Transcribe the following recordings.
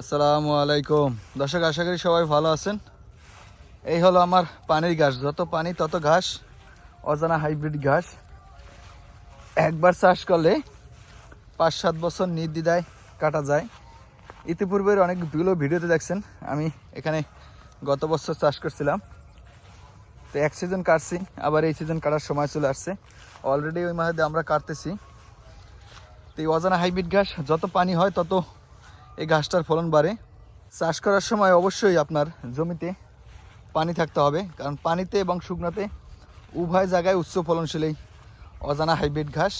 আসসালামু আলাইকুম। দর্শক, আশা করি সবাই ভালো আছেন। এই হলো আমার পানির ঘাস। যত পানি, তত ঘাস, অজানা হাইব্রিড ঘাস। একবার চাষ করলে পাঁচ সাত বছর নির্দ্বিধায় কাটা যায়। ইতিপূর্বের অনেকগুলো ভিডিওতে দেখছেন, আমি এখানে গত বছর চাষ করছিলাম। তো এক সিজন কাটছি, আবার এই সিজন কাটার সময় চলে আসছে। অলরেডি ওই মাসে আমরা কাটতেছি। তো এই অজানা হাইব্রিড ঘাস, যত পানি হয়, তত এই ঘাসটার ফলন বাড়ে। চাষ করার সময় অবশ্যই আপনার জমিতে পানি থাকতে হবে, কারণ পানিতে এবং শুকনোতে উভয় জায়গায় উচ্চ ফলনশীল এই অজানা হাইব্রিড ঘাস।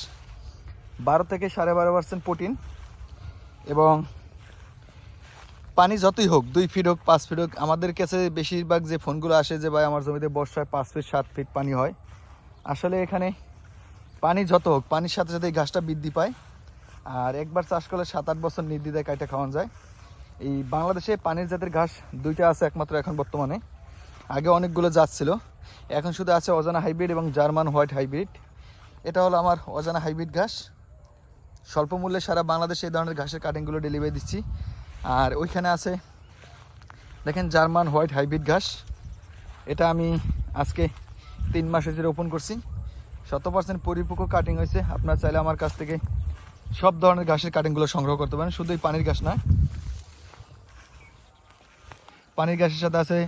বারো থেকে সাড়ে বারো পার্সেন্ট প্রোটিন এবং পানি যতই হোক, দুই ফিট হোক, পাঁচ ফিট হোক, আমাদের কাছে বেশিরভাগ যে ফোনগুলো আসে যে, ভাই, আমার জমিতে বর্ষায় পাঁচ ফিট সাত ফিট পানি হয়। আসলে এখানে পানি যত হোক, পানির সাথে সাথে এই ঘাসটা বৃদ্ধি পায়। আর একবার চাষ করলে সাত, আট বছর নির্দ্বিধায় কাইটা খাওয়ানো যায়। এই বাংলাদেশে পানির জাতের ঘাস দুইটা আছে একমাত্র এখন বর্তমানে। আগে অনেকগুলো জাত ছিল। এখন শুধু আছে অজানা হাইব্রিড এবং জার্মান হোয়াইট হাইব্রিড। এটা হলো আমার অজানা হাইব্রিড ঘাস। স্বল্প মূল্যে সারা বাংলাদেশে এই ধরনের ঘাসের কাটিংগুলো ডেলিভারি দিচ্ছি। আর ওইখানে আছে, দেখেন জার্মান হোয়াইট হাইব্রিড ঘাস। এটা আমি আজকে তিন মাস হয়েছে রোপণ করছি। শত পার্সেন্ট পরিপক্ক কাটিং হয়েছে। আপনার চাইলে আমার কাছ থেকে সব ধরনের ঘাসের কাটিংগুলো সংগ্রহ করতে পারেন। শুধু পানির ঘাস না। পানির ঘাসের সাথে আছে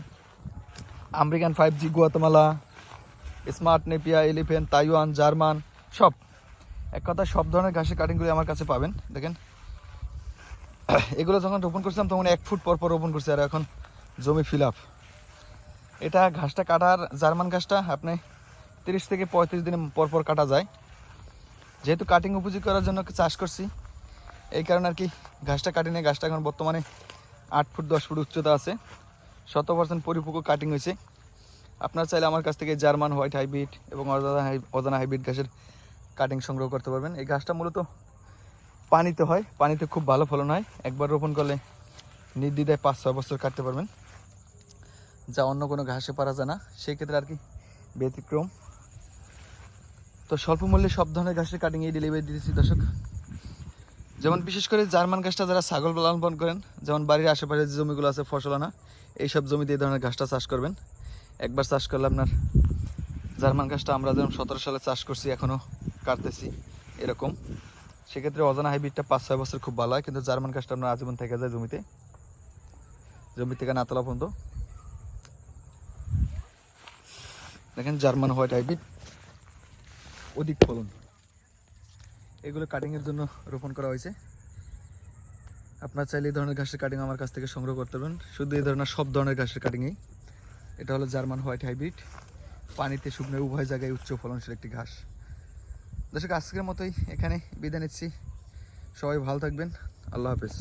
American five G Guatemala smart Napier elephant Taiwan German, সব। এক কথা, সব ধরনের ঘাসের কাটিংগুলি আমার কাছে পাবেন। দেখেন। এগুলো যখন রোপণ করছিলাম, তখন এক ফুট পর পর রোপণ করছি, আর এখন জমি ফিল আপ এটা ঘাসটা কাটার, জার্মান ঘাসটা, আপনি তিরিশ থেকে পঁয়ত্রিশ দিন পর পর কাটা যায়। যেহেতু কাটিং উপযোগী করার জন্য চাষ করছি, এই কারণে আর কি ঘাসটা কাটি নিয়ে ঘাসটা এখন বর্তমানে আট ফুট, দশ ফুট উচ্চতা আছে। শত পার্সেন্ট পরিপক্ক কাটিং হয়েছে। আপনার চাইলে আমার কাছ থেকে জার্মান, হোয়াইট হাইব্রিড এবং অজানা অজানা হাইব্রিড ঘাসের কাটিং সংগ্রহ করতে পারবেন। এই ঘাসটা মূলত পানিতে হয়। পানিতে খুব ভালো ফলন হয়। একবার রোপণ করলে নির্দ্বিধায় পাঁচ, ছয় বছর কাটতে পারবেন। যা অন্য কোনো ঘাসে পারা যায় না। সেই ক্ষেত্রে আর কি ব্যতিক্রম। তো স্বল্প মূল্যে সব ধরনের ঘাসের কাটিং এই ডেলিভারি দিতেছি, দর্শক। যেমন বিশেষ করে জার্মান গাছটা যারা ছাগল লালন পালন করেন, যেমন বাড়ির আশেপাশে যে জমিগুলো আছে, ফসলানা, এইসব জমিতে এই ধরনের গাছটা চাষ করবেন। একবার চাষ করলে আপনার জার্মান গাছটা আমরা যেমন সতেরো সালে চাষ করছি এখনও কাটতেছি, এরকম। সেক্ষেত্রে অজানা হাইব্রিডটা পাঁচ, ছয় বছর খুব ভালো হয়, কিন্তু জার্মান গাছটা আপনার আজীবন থেকে যায় জমিতে। জমি থেকে না নাতলা পর্যন্ত। দেখেন জার্মান হোয়াইট হাইব্রিড। অধিক ফলন। এগুলো কাটিংয়ের জন্য রোপণ করা হয়েছে। আপনার চাইলে এই ধরনের ঘাসের কাটিং আমার কাছ থেকে সংগ্রহ করতে পারবেন। শুধু এই ধরনের সব ধরনের ঘাসের কাটিংয়েই এটা হলো জার্মান হোয়াইট হাইব্রিড। পানিতে শুকনো উভয় জায়গায় উচ্চ ফলনশীল একটি ঘাস। দর্শক, আজকের মতোই এখানে বিদায় নিচ্ছি। সবাই ভালো থাকবেন। আল্লাহ হাফেজ।